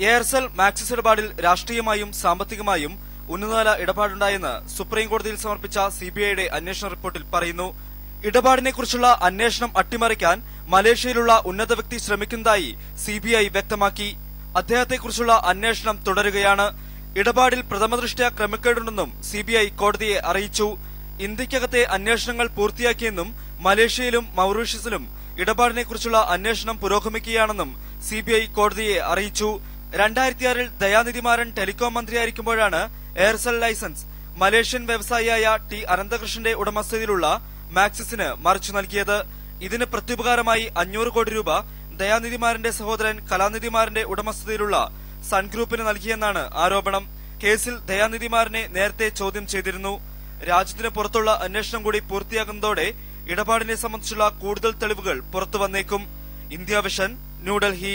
Aircel Maxis ഇടപാടിൽ രാഷ്ട്രീയമായും സാമ്പത്തികമായും ഉന്നതതല ഇടപാടുണ്ടായെന്ന് സുപ്രീം കോടതിയിൽ സമർപ്പിച്ച സിബിഐയുടെ അന്വേഷണ റിപ്പോർട്ടിൽ പറയുന്നു. ഇടപാടിനെക്കുറിച്ചുള്ള അന്വേഷണം അട്ടിമറിക്കാൻ മലേഷ്യയിലുള്ള ഉന്നത വ്യക്തി ശ്രമിക്കുന്നതായി സിബിഐ വ്യക്തമാക്കി. അദ്ദേഹത്തെക്കുറിച്ചുള്ള അന്വേഷണം തുടരുകയാണ്. ഇടപാടിൽ പ്രഥമദൃഷ്ട്യാ ക്രമക്കേടുണ്ടെന്നും സിബിഐ കോടതിയെ അറിയിച്ചു. ഇന്ത്യക്കകത്തെ അന്വേഷണങ്ങൾ പൂർത്തിയാക്കിയെന്നും മലേഷ്യയിലും മൌറീഷ്യസിലും ഇടപാടിനെക്കുറിച്ചുള്ള അന്വേഷണം പുരോഗമിക്കുകയാണെന്നും സിബിഐ കോടതിയെ അറിയിച്ചു. രണ്ടായിരത്തിയാറിൽ Dayanidhi Maran telecom മന്ത്രിയായിരിക്കുമ്പോഴാണ് Aircel licence. Malaysian വ്യവസായിയായ T അനന്തകൃഷ്ണന്റെ ഉടമസ്ഥതയിലുള്ള മാക്സിസിന് മറിച്ചു നൽകിയത്. ഇതിന് പ്രത്യുപകാരമായി അഞ്ഞൂറ് കോടി രൂപ ദയാനിധിമാരന്റെ സഹോദരൻ കലാനിധിമാരന്റെ ഉടമസ്ഥതയിലുള്ള സൺ ഗ്രൂപ്പിന് നൽകിയെന്നാണ് ആരോപണം. കേസിൽ ദയാനിധിമാരനെ നേരത്തെ ചോദ്യം ചെയ്തിരുന്നു. രാജ്യത്തിന് പുറത്തുള്ള അന്വേഷണം കൂടി പൂർത്തിയാകുന്നതോടെ ഇടപാടിനെ സംബന്ധിച്ചുള്ള കൂടുതൽ തെളിവുകൾ പുറത്തു വന്നേക്കും. India vision New Delhi